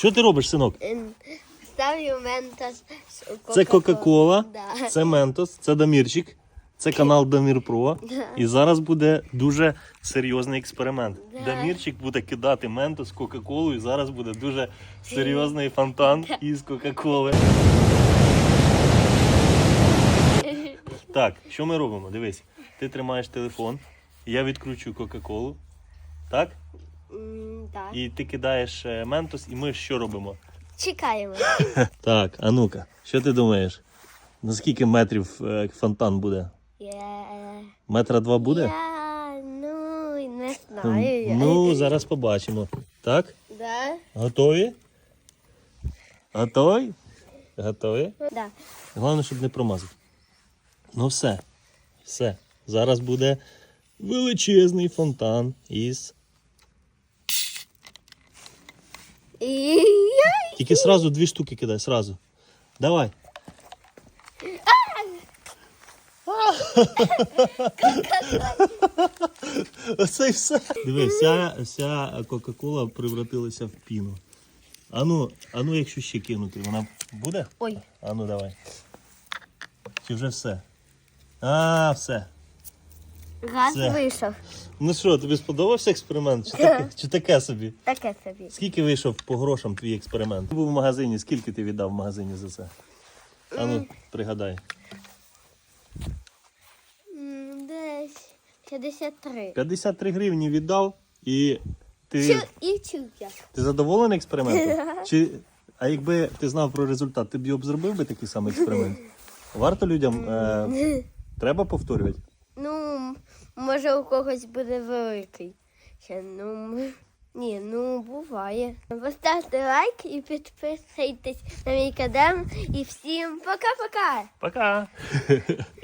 Що ти робиш, синок? Ем, Ставлю ментос. Це Кока-Кола, Да. це Ментос, це Дамірчик, це канал Дамір Про. І зараз буде дуже серйозний експеримент. Да. Дамірчик буде кидати Ментос Кока-Колою. і Зараз буде дуже серйозний фонтан із Кока-Коли. Так, що ми робимо? Дивись, ти тримаєш телефон, я відкручу Кока-Колу. Так? І ти кидаєш е, Ментос, і ми що робимо? Чекаємо. Так, а ну-ка, що ти думаєш? На скільки метрів е, фонтан буде? Я, Метра два буде? я ну, не знаю. я. Ну, зараз побачимо. Так? Да? Готові? Готові? Готові? Да. Головне, щоб не промазати. Ну все. Все. Зараз буде величезний фонтан із. Тільки сразу дві штуки кидай, сразу. Давай. Оце і все. Дивись, вся, вся Кока-Кола превратилася в піну. Ану, ану, якщо ще кинути, вона буде? Ой. Ану, давай. Чи вже все? А, все. Газ Все. вийшов. Ну що, тобі сподобався експеримент? Чи таке, чи таке собі? Таке собі. Скільки вийшов по грошам твій експеримент? Ти був в магазині, скільки ти віддав в магазині за це? Ану, пригадай. М, Десь 53. 53 гривні віддав і ти, Чу, і чув я. ти задоволений експериментом? Чи, а якби ти знав про результат, ти б його б зробив би такий самий експеримент? Варто людям е, треба повторювати? Може у когось буде великий. Ще, ну, ні, ну буває. Поставте лайк і підписуйтесь на мій канал. І всім пока-пока! Пока!